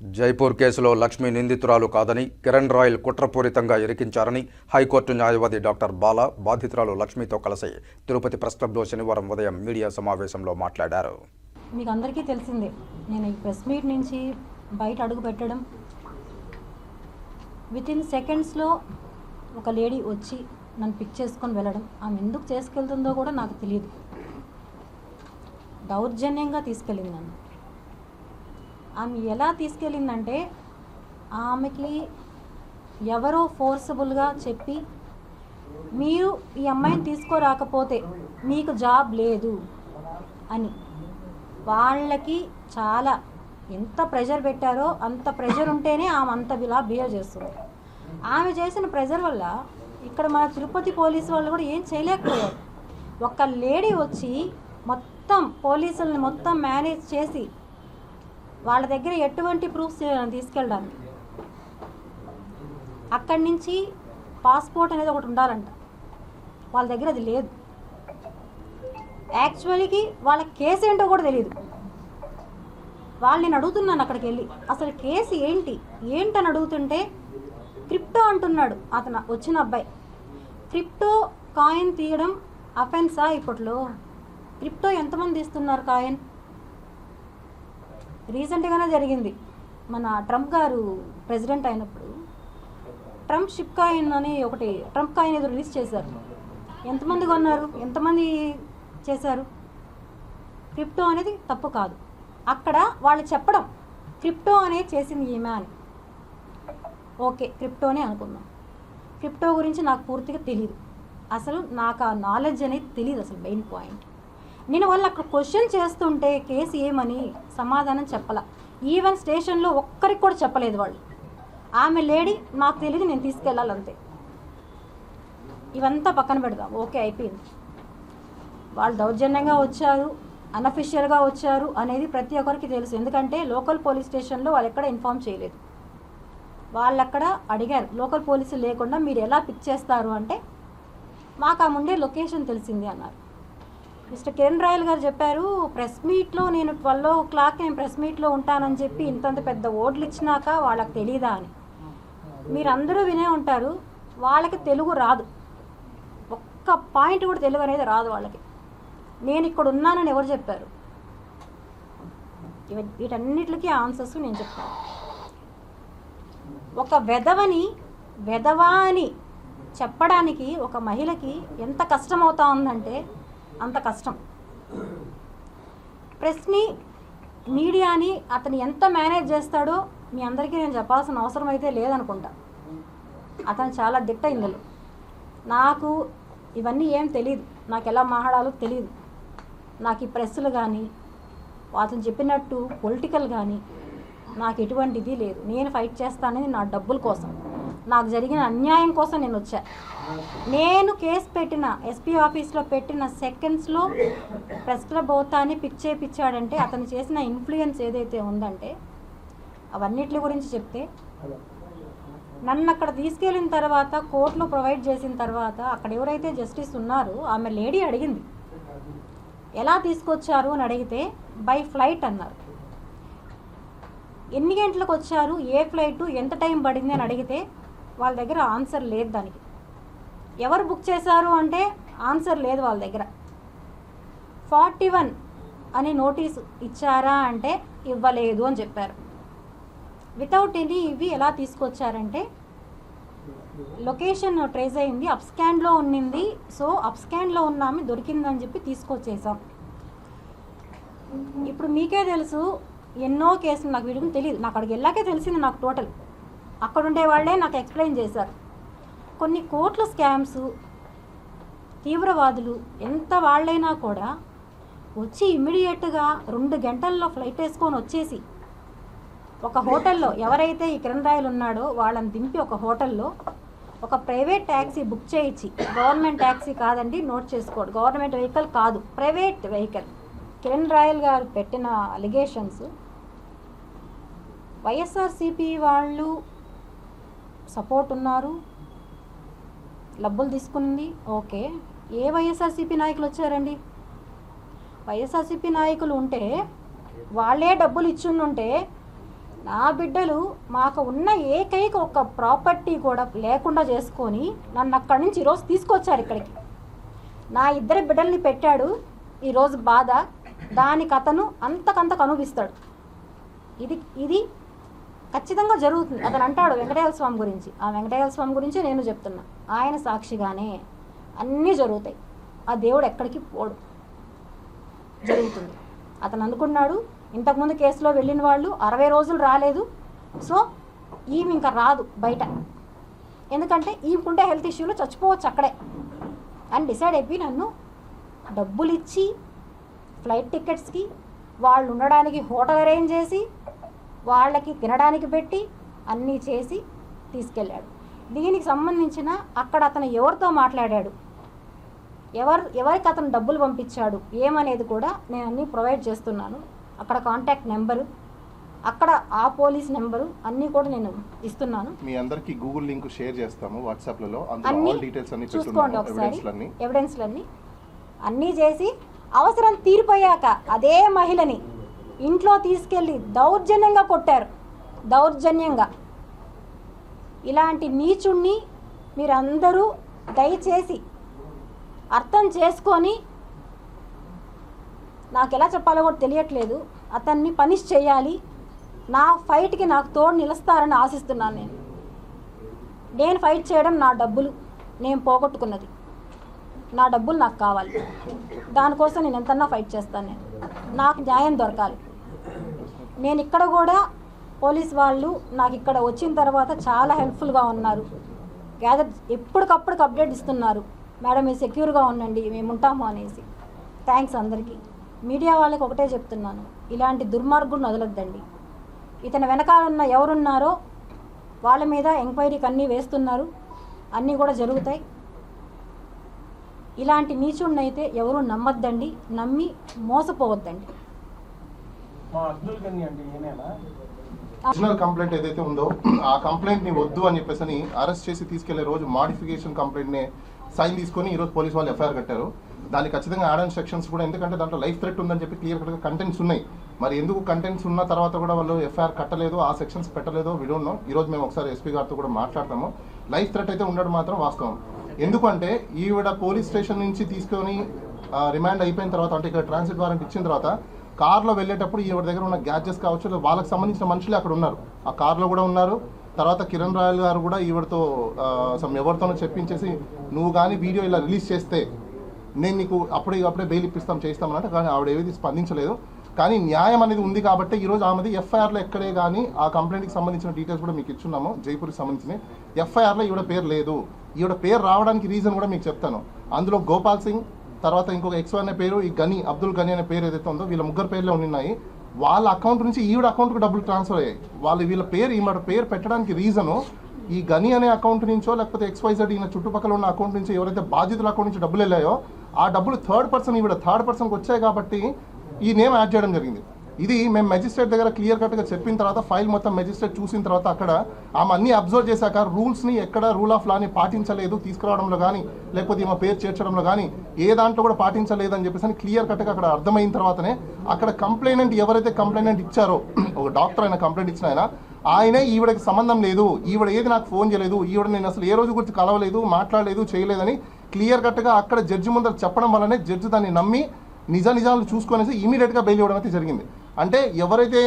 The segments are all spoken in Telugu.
జైపూర్ కేసులో లక్ష్మి నిందితురాలు కాదని కిరణ్ రాయల్ కుట్రపూరితంగా ఇరికించారని హైకోర్టు న్యాయవాది డాక్టర్ బాలా బాధితురాలు లక్ష్మితో కలిసి తిరుపతి ప్రెస్ క్లబ్లో శనివారం ఉదయం మీడియా సమావేశంలో మాట్లాడారు. మీకు అందరికీ తెలిసిందే నేను ఈ ప్రెస్ మీట్ నుంచి బయట అడుగు పెట్టడం. విత్ ఇన్ సెకండ్స్లో ఒక లేడీ వచ్చి నన్ను పిక్ చేసుకొని వెళ్ళడం. ఆమె ఎందుకు చేసుకెళ్తుందో కూడా నాకు తెలియదు దౌర్జన్యంగా తీసుకెళ్ళింది నన్ను. ఆమె ఎలా తీసుకెళ్ళిందంటే ఆమెకి ఎవరో ఫోర్సబుల్గా చెప్పి మీరు ఈ అమ్మాయిని తీసుకోరాకపోతే మీకు జాబ్ లేదు అని. వాళ్ళకి చాలా ఎంత ప్రెషర్ పెట్టారో అంత ప్రెషర్ ఉంటేనే ఆమె అంత ఇలా బిహేవ్ చేస్తుంది. ఆమె చేసిన ప్రెషర్ వల్ల ఇక్కడ మన తిరుపతి పోలీసు వాళ్ళు కూడా ఏం చేయలేకపోయారు. ఒక లేడీ వచ్చి మొత్తం పోలీసుల్ని మొత్తం మేనేజ్ చేసి వాళ్ళ దగ్గర ఎటువంటి ప్రూఫ్స్ తీసుకెళ్ళడానికి? అక్కడి నుంచి పాస్పోర్ట్ అనేది ఒకటి ఉండాలంట. వాళ్ళ దగ్గర అది లేదు. యాక్చువల్కి వాళ్ళ కేసు ఏంటో కూడా తెలియదు వాళ్ళు నేను అడుగుతున్నాను అక్కడికి వెళ్ళి. అసలు కేసు ఏంటి? ఏంటని అడుగుతుంటే క్రిప్టో అంటున్నాడు అతను వచ్చిన అబ్బాయి. క్రిప్టో కాయిన్ తీయడం అఫెన్సా ఇప్పట్లో? క్రిప్టో ఎంతమంది తీస్తున్నారు కాయిన్? రీసెంట్గానే జరిగింది. మన ట్రంప్ గారు ప్రెసిడెంట్ అయినప్పుడు ట్రంప్ షిప్ కాయిన్ అని ఒకటి ట్రంప్ కాయిన్ ఏదో రిలీజ్ చేశారు. ఎంతమంది కొన్నారు? ఎంతమంది చేశారు? క్రిప్టో అనేది తప్పు కాదు. అక్కడ వాళ్ళు చెప్పడం క్రిప్టో అనేది చేసింది ఈమె అని. ఓకే క్రిప్టోనే అనుకుందాం. క్రిప్టో గురించి నాకు పూర్తిగా తెలియదు అసలు నాకు ఆ నాలెడ్జ్ అనేది తెలియదు అసలు మెయిన్ పాయింట్. నేను వాళ్ళు అక్కడ క్వశ్చన్ చేస్తుంటే కేసు ఏమని సమాధానం చెప్పాల. ఈవెన్ స్టేషన్లో ఒక్కరికి కూడా చెప్పలేదు వాళ్ళు. ఆమె లేడీ నాకు తెలియదు నేను తీసుకెళ్ళాలంతే ఇవంతా పక్కన పెడదాం. ఓకే అయిపోయింది. వాళ్ళు దౌర్జన్యంగా వచ్చారు అనఫిషియల్గా వచ్చారు అనేది ప్రతి ఒక్కరికి తెలుసు. ఎందుకంటే లోకల్ పోలీస్ స్టేషన్లో వాళ్ళు ఎక్కడ ఇన్ఫామ్ చేయలేదు. వాళ్ళు అక్కడ అడిగారు లోకల్ పోలీసులు లేకుండా మీరు ఎలా పిక్ చేస్తారు? అంటే మాకు ఆ ముందే లొకేషన్ తెలిసింది అన్నారు. మిస్టర్ కిరణ్ రాయల్ గారు చెప్పారు ప్రెస్ మీట్లో నేను ట్వెల్వ్ ఓ క్లాక్ నేను ప్రెస్ మీట్లో ఉంటానని చెప్పి ఇంతంత పెద్ద ఓట్లు ఇచ్చినాక వాళ్ళకి తెలియదా అని. మీరందరూ వినే ఉంటారు వాళ్ళకి తెలుగు రాదు. ఒక్క పాయింట్ కూడా తెలుగు అనేది రాదు వాళ్ళకి. నేను ఇక్కడ ఉన్నానని ఎవరు చెప్పారు? వీటన్నిటికీ ఆన్సర్స్ నేను చెప్తాను. ఒక వెధవని వెధవా అని చెప్పడానికి ఒక మహిళకి ఎంత కష్టం అవుతా ఉందంటే అంత కష్టం. ప్రెస్ని మీడియాని అతను ఎంత మేనేజ్ చేస్తాడో మీ అందరికీ నేను చెప్పాల్సిన అవసరం అయితే లేదనుకుంటా. అతను చాలా దిట్ట ఇందులో నాకు ఇవన్నీ ఏం తెలియదు నాకు ఎలా మాట్లాడాలో తెలియదు నాకు ఈ ప్రెస్సులు కానీ అతను చెప్పినట్టు పొలిటికల్ కానీ నాకు ఎటువంటిది లేదు. నేను ఫైట్ చేస్తానని నా డబ్బుల కోసం నాకు జరిగిన అన్యాయం కోసం నేను వచ్చా. నేను కేసు పెట్టిన ఎస్పీ ఆఫీస్లో పెట్టిన సెకండ్స్లో ప్రెస్ క్లబ్ అవుతాని పిక్ చేయించాడంటే అతను చేసిన ఇన్ఫ్లుయెన్స్ ఏదైతే ఉందంటే అవన్నిటి గురించి చెప్తే నన్ను అక్కడ తీసుకెళ్ళిన తర్వాత కోర్టులో ప్రొవైడ్ చేసిన తర్వాత అక్కడ ఎవరైతే జస్టిస్ ఉన్నారో ఆమె లేడీ అడిగింది ఎలా తీసుకొచ్చారు? అని అడిగితే బై ఫ్లైట్ అన్నారు. ఎన్ని గంటలకు వచ్చారు? ఏ ఫ్లైట్? ఎంత టైం పడింది? అని అడిగితే వాళ్ళ దగ్గర ఆన్సర్ లేదు దానికి. ఎవరు బుక్ చేశారు అంటే ఆన్సర్ లేదు వాళ్ళ దగ్గర. ఫార్టీ వన్ అని నోటీస్ ఇచ్చారా అంటే ఇవ్వలేదు అని చెప్పారు. వితౌట్ ఎనీ ఇవి ఎలా తీసుకొచ్చారంటే లొకేషన్ ట్రేస్ అయింది అప్స్కాన్లో ఉన్నింది సో అప్ స్కాన్లో దొరికిందని చెప్పి తీసుకొచ్చేసాం. ఇప్పుడు మీకే తెలుసు ఎన్నో కేసులు నాకు వీడికి తెలియదు నాకు అక్కడికి వెళ్ళాకే తెలిసింది నాకు టోటల్. అక్కడ ఉండే వాళ్ళే నాకు ఎక్స్ప్లెయిన్ చేశారు. కొన్ని కోట్ల స్కామ్స్ తీవ్రవాదులు ఎంత వాళ్ళైనా కూడా వచ్చి ఇమ్మీడియట్గా రెండు గంటల్లో ఫ్లైట్ వేసుకొని వచ్చేసి ఒక హోటల్లో ఎవరైతే ఈ కిరణ్ రాయలు ఉన్నాడో వాళ్ళని దింపి ఒక హోటల్లో ఒక ప్రైవేట్ ట్యాక్సీ బుక్ చేయించి గవర్నమెంట్ ట్యాక్సీ కాదండి నోట్ చేసుకోడు. గవర్నమెంట్ వెహికల్ కాదు ప్రైవేట్ వెహికల్. కిరణ్ రాయల్ గారు పెట్టిన అలిగేషన్స్ వైఎస్ఆర్సిపి వాళ్ళు సపోర్ట్ ఉన్నారు. డబ్బులు తీసుకుంది ఓకే. ఏ వైఎస్ఆర్సీపీ నాయకులు వచ్చారండి? వైఎస్ఆర్సీపీ నాయకులు ఉంటే వాళ్ళే డబ్బులు ఇచ్చిండుంటే నా బిడ్డలు మాకు ఉన్న ఏకైక ఒక ప్రాపర్టీ కూడా లేకుండా చేసుకొని నన్ను అక్కడి నుంచి ఈరోజు తీసుకొచ్చారు ఇక్కడికి. నా ఇద్దరి బిడ్డల్ని పెట్టాడు. ఈరోజు బాధ. దానికి అతను అంతకంతకు అనుభవిస్తాడు ఇది ఇది ఖచ్చితంగా జరుగుతుంది. అతను అంటాడు వెంకటేశ్వర స్వామి గురించి. ఆ వెంకటేశ్వర స్వామి గురించి నేను చెప్తున్నా. ఆయన సాక్షిగానే అన్నీ జరుగుతాయి. ఆ దేవుడు ఎక్కడికి పోడు. జరుగుతుంది. అతను అనుకున్నాడు ఇంతకుముందు కేసులో వెళ్ళిన వాళ్ళు అరవై రోజులు రాలేదు. సో ఈమె ఇంకా రాదు బయట. ఎందుకంటే ఈమెకుంటే హెల్త్ ఇష్యూలో చచ్చిపోవచ్చు అక్కడే. అని డిసైడ్ అయిపోయి నన్ను డబ్బులు ఇచ్చి ఫ్లైట్ టికెట్స్కి వాళ్ళు ఉండడానికి హోటల్ అరేంజ్ చేసి వాళ్ళకి తినడానికి పెట్టి అన్నీ చేసి తీసుకెళ్ళాడు. దీనికి సంబంధించిన అక్కడ అతను ఎవరితో మాట్లాడాడు? ఎవరు ఎవరికి అతను డబ్బులు పంపించాడు? ఏమనేది కూడా నేను అన్నీ ప్రొవైడ్ చేస్తున్నాను. అక్కడ కాంటాక్ట్ నెంబరు అక్కడ ఆ పోలీస్ నెంబరు అన్నీ కూడా నేను ఇస్తున్నాను. మీ అందరికి గూగుల్ లింక్ షేర్ చేస్తాము వాట్సాప్లలో. అన్నీ డీటెయిల్స్ అన్ని చూసుకోండి ఒకసారి. ఎవిడెన్స్లన్నీ. అన్నీ చేసి అవసరం తీరిపోయాక అదే మహిళని ఇంట్లో తీసుకెళ్ళి దౌర్జన్యంగా కొట్టారు. దౌర్జన్యంగా. ఇలాంటి నీచుణ్ణి మీరందరూ దయచేసి అర్థం చేసుకొని నాకు ఎలా చెప్పాలో కూడా తెలియట్లేదు. అతన్ని పనిష్ చేయాలి. నా ఫైట్కి నాకు తోడు నిలుస్తారని ఆశిస్తున్నాను నేను. నేను ఫైట్ చేయడం నా డబ్బులు. నేను పోగొట్టుకున్నది. నా డబ్బులు నాకు కావాలి. దానికోసం నేను ఎంతన్నా ఫైట్ చేస్తాను నేను. నాకు న్యాయం దొరకాలి. నేను ఇక్కడ కూడా పోలీస్ వాళ్ళు నాకు ఇక్కడ వచ్చిన తర్వాత చాలా హెల్ప్ఫుల్గా ఉన్నారు. గ్యాదర్ ఎప్పటికప్పుడు అప్డేట్ ఇస్తున్నారు. మేడం మీరు సెక్యూర్గా ఉండండి మేము ఉంటాము అనేసి. థ్యాంక్స్ అందరికీ. మీడియా వాళ్ళకి ఒకటే చెప్తున్నాను ఇలాంటి దుర్మార్గుడిని వదలొద్దండి. ఇతని వెనకాల ఉన్న ఎవరున్నారో వాళ్ళ మీద ఎంక్వైరీకి అన్నీ వేస్తున్నారు. అన్నీ కూడా జరుగుతాయి. ఇలాంటి నీచుడినైతే అయితే ఎవరు నమ్మొద్దండి. నమ్మి మోసపోవద్దండి మా అబ్దుల్ గని అంటే ఈయనేనా ఒరిజినల్ కంప్లైంట్ ఏదైతే ఉందో ఆ కంప్లైంట్ని వద్దు అని చెప్పేసి అని అరెస్ట్ చేసి తీసుకెళ్ళే రోజు మాడిఫికేషన్ కంప్లైంట్ని సైన్ తీసుకొని ఈరోజు పోలీస్ వాళ్ళు ఎఫ్ఐఆర్ కట్టారు. దానికి ఖచ్చితంగా యాడ్ సెక్షన్స్ కూడా ఎందుకంటే దాంట్లో లైఫ్ థ్రెట్ ఉందని చెప్పి క్లియర్ కట్గా కంటెంట్స్ ఉన్నాయి. మరి ఎందుకు కంటెంట్స్ ఉన్న తర్వాత కూడా వాళ్ళు ఎఫ్ఐఆర్ కట్టలేదు ఆ సెక్షన్స్ పెట్టలేదో విడోన్నో ఈరోజు మేము ఒకసారి ఎస్పీ గారితో కూడా మాట్లాడతాము. లైఫ్ థ్రెట్ అయితే ఉండడం మాత్రం వాస్తవం. ఎందుకంటే ఈవిడ పోలీస్ స్టేషన్ నుంచి తీసుకొని రిమాండ్ అయిపోయిన తర్వాత అంటే ఇక్కడ ట్రాన్సిట్ వారెంట్ ఇచ్చిన తర్వాత కార్లో వెళ్ళేటప్పుడు ఎవరి దగ్గర ఉన్న గ్యాడ్జెట్స్ కావచ్చు వాళ్ళకి సంబంధించిన మనుషులే అక్కడ ఉన్నారు. ఆ కార్లో కూడా ఉన్నారు. తర్వాత కిరణ్ రాయల్ గారు కూడా ఈవిడతో సమ్ ఎవరితోనో చెప్పించేసి నువ్వు కానీ వీడియో ఇలా రిలీజ్ చేస్తే నేను నీకు అప్పుడే అప్పుడే బెయిల్ ఇప్పిస్తాం చేస్తాం అంటే కానీ ఆవిడ ఏది స్పందించలేదు. కానీ న్యాయం అనేది ఉంది కాబట్టి ఈరోజు ఆమెది ఎఫ్ఐఆర్లో ఎక్కడే కానీ ఆ కంప్లైంట్కి సంబంధించిన డీటెయిల్స్ కూడా మీకు ఇచ్చున్నాము జైపూర్కి సంబంధించిన ఎఫ్ఐఆర్లో ఈవిడ పేరు లేదు. ఈవిడ పేరు రావడానికి రీజన్ కూడా మీకు చెప్తాను. అందులో గోపాల్ సింగ్ తర్వాత ఇంకొక ఎక్స్ అనే పేరు ఈ గని అబ్దుల్ గని అనే పేరు ఏదైతే ఉందో వీళ్ళ ముగ్గురు పేర్లే ఉన్నాయి వాళ్ళ అకౌంట్ నుంచి ఈవిడ అకౌంట్కి డబ్బులు ట్రాన్స్ఫర్ అయ్యాయి. వాళ్ళు వీళ్ళ పేరు ఈమె పేరు పెట్టడానికి రీజను ఈ గని అనే అకౌంట్ నుంచో లేకపోతే ఎక్స్వైజెడ్ ఈయన చుట్టుపక్కల ఉన్న అకౌంట్ నుంచి ఎవరైతే బాధితుల అకౌంట్ నుంచి డబ్బులు వెళ్ళాయో ఆ డబ్బులు థర్డ్ పర్సన్ ఈవిడ థర్డ్ పర్సన్కి వచ్చాయి కాబట్టి ఈ నేమ్ యాడ్ చేయడం జరిగింది. ఇది మేము మెజిస్ట్రేట్ దగ్గర క్లియర్ కట్గా చెప్పిన తర్వాత ఫైల్ మొత్తం మెజిస్ట్రేట్ చూసిన తర్వాత అక్కడ ఆమె అన్ని అబ్జర్వ్ చేశాక రూల్స్ని ఎక్కడ రూల్ ఆఫ్ లాని పాటించలేదు తీసుకురావడంలో కానీ లేకపోతే ఈమె పేరు చేర్చడంలో కానీ ఏ దాంట్లో కూడా పాటించలేదు అని చెప్పేసి క్లియర్ కట్గా అక్కడ అర్థమైన తర్వాతనే అక్కడ కంప్లైనెంట్ ఎవరైతే కంప్లైనెంట్ ఇచ్చారో ఒక డాక్టర్ అయిన కంప్లైంట్ ఇచ్చిన ఆయన ఆయనే ఈవిడకి సంబంధం లేదు ఈవిడ ఏది నాకు ఫోన్ చేయలేదు ఈవిడ నేను అసలు ఏ రోజు గురించి కలవలేదు మాట్లాడలేదు చేయలేదని క్లియర్ కట్గా అక్కడ జడ్జి ముందర చెప్పడం వల్లనే జడ్జి దాన్ని నమ్మి నిజ నిజాలు చూసుకునేసి ఇమీడియట్గా బెయిల్ ఇవ్వడం అయితే జరిగింది. అంటే ఎవరైతే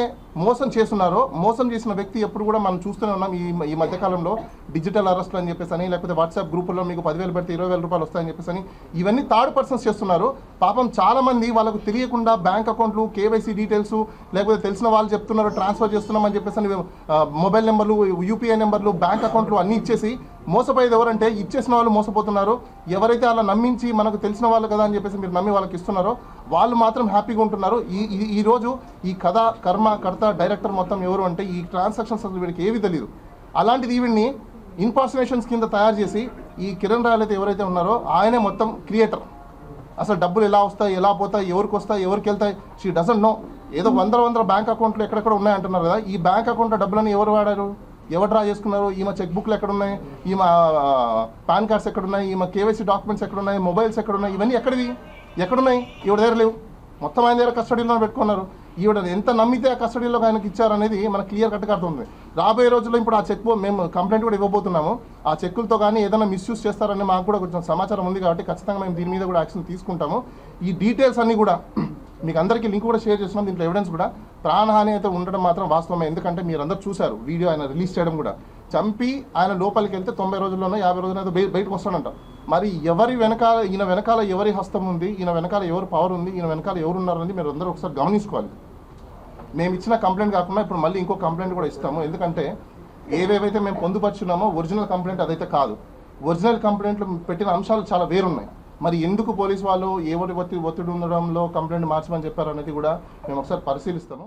మోసం చేస్తున్నారో మోసం చేసిన వ్యక్తి ఎప్పుడు కూడా మనం చూస్తూనే ఉన్నాం. ఈ ఈ మధ్యకాలంలో డిజిటల్ అరెస్ట్లు అని చెప్పేసి అని లేకపోతే వాట్సాప్ గ్రూపుల్లో మీకు పదివేలు పెడితే ఇరవై వేల రూపాయలు వస్తాయని చెప్పేసి అని ఇవన్నీ థర్డ్ పర్సన్స్ చేస్తున్నారు. పాపం చాలామంది వాళ్ళకు తెలియకుండా బ్యాంక్ అకౌంట్లు కేవైసీ డీటెయిల్స్ లేకపోతే తెలిసిన వాళ్ళు చెప్తున్నారు ట్రాన్స్ఫర్ చేస్తున్నామని చెప్పేసి అని మొబైల్ నెంబర్లు యూపీఐ నెంబర్లు బ్యాంక్ అకౌంట్లు అన్నీ ఇచ్చేసి మోసపోయేది ఎవరంటే ఇచ్చేసిన వాళ్ళు మోసపోతున్నారు. ఎవరైతే అలా నమ్మించి మనకు తెలిసిన వాళ్ళు కదా అని చెప్పేసి మీరు నమ్మి వాళ్ళకి ఇస్తున్నారో వాళ్ళు మాత్రం హ్యాపీగా ఉంటున్నారు. ఈ ఈ- ఈ రోజు ఈ కథ కర్మ కర్త డైరెక్టర్ మొత్తం ఎవరు అంటే ఈ ట్రాన్సాక్షన్స్ అసలు వీడికి ఏవి తెలియదు అలాంటిది ఈవిడ్ని ఇన్పార్సినేషన్స్ కింద తయారు చేసి ఈ కిరణ్ రాయల్ అయితే ఎవరైతే ఉన్నారో ఆయనే మొత్తం క్రియేటర్. అసలు డబ్బులు ఎలా వస్తాయి ఎలా పోతాయి ఎవరికి వస్తాయి ఎవరికి వెళ్తాయి షీ డజంట్ నో. ఏదో వందల వందల బ్యాంక్ అకౌంట్లు ఎక్కడెక్కడ ఉన్నాయంటున్నారు కదా. ఈ బ్యాంక్ అకౌంట్లో డబ్బులను ఎవరు వాడారు? ఎవరు డ్రా చేసుకున్నారు? ఈమె చెక్ బుక్లు ఎక్కడున్నాయి? ఈమె పాన్ కార్డ్స్ ఎక్కడున్నాయి? ఈమె కేవైసీ డాక్యుమెంట్స్ ఎక్కడున్నాయి? మొబైల్స్ ఎక్కడున్నాయి? ఇవన్నీ ఎక్కడివి? ఎక్కడున్నాయి? ఈవిడ దగ్గర లేవు. మొత్తం ఆయన దగ్గర కస్టడీలో పెట్టుకున్నారు. ఈవిడ ఎంత నమ్మితే ఆ కస్టడీలో ఆయనకి ఇచ్చారనేది మనకు క్లియర్ కట్గా అర్థమవుతుంది రాబోయే రోజుల్లో ఇప్పుడు ఆ చెక్ మేము కంప్లైంట్ కూడా ఇవ్వబోతున్నాము. ఆ చెక్కులతో కానీ ఏదైనా మిస్యూజ్ చేస్తారని మాకు కూడా కొంచెం సమాచారం ఉంది కాబట్టి ఖచ్చితంగా మేము దీని మీద కూడా యాక్షన్ తీసుకుంటాము. ఈ డీటెయిల్స్ అన్నీ కూడా మీకు అందరికీ లింక్ కూడా షేర్ చేస్తున్నాం దీంట్లో ఎవిడెన్స్ కూడా. ప్రాణహాని అయితే ఉండడం మాత్రం వాస్తవమే. ఎందుకంటే మీరు అందరూ చూశారు వీడియో ఆయన రిలీజ్ చేయడం కూడా. చంపి ఆయన లోపలికి వెళ్తే తొంభై రోజుల్లోనో యాభై రోజుల్లో బయ బయటకు వస్తాడంట. మరి ఎవరి వెనకాల ఈయన వెనకాల ఎవరి హస్తం ఉంది? ఈయన వెనకాల ఎవరు పవర్ ఉంది? ఈయన వెనకాల ఎవరు ఉన్నారని మీరు అందరూ ఒకసారి గమనించుకోవాలి. మేము ఇచ్చిన కంప్లైంట్ కాకుండా ఇప్పుడు మళ్ళీ ఇంకో కంప్లైంట్ కూడా ఇస్తాము. ఎందుకంటే ఏవేవైతే మేము పొందుపరుచున్నామో ఒరిజినల్ కంప్లైంట్ అదైతే కాదు. ఒరిజినల్ కంప్లైంట్లు పెట్టిన అంశాలు చాలా వేరున్నాయి. మరి ఎందుకు పోలీస్ వాళ్ళు ఎవరి ఒత్తిడి ఒత్తిడి ఉండడంలో కంప్లైంట్ మార్చమని చెప్పారు అనేది కూడా మేము ఒకసారి పరిశీలిస్తాము.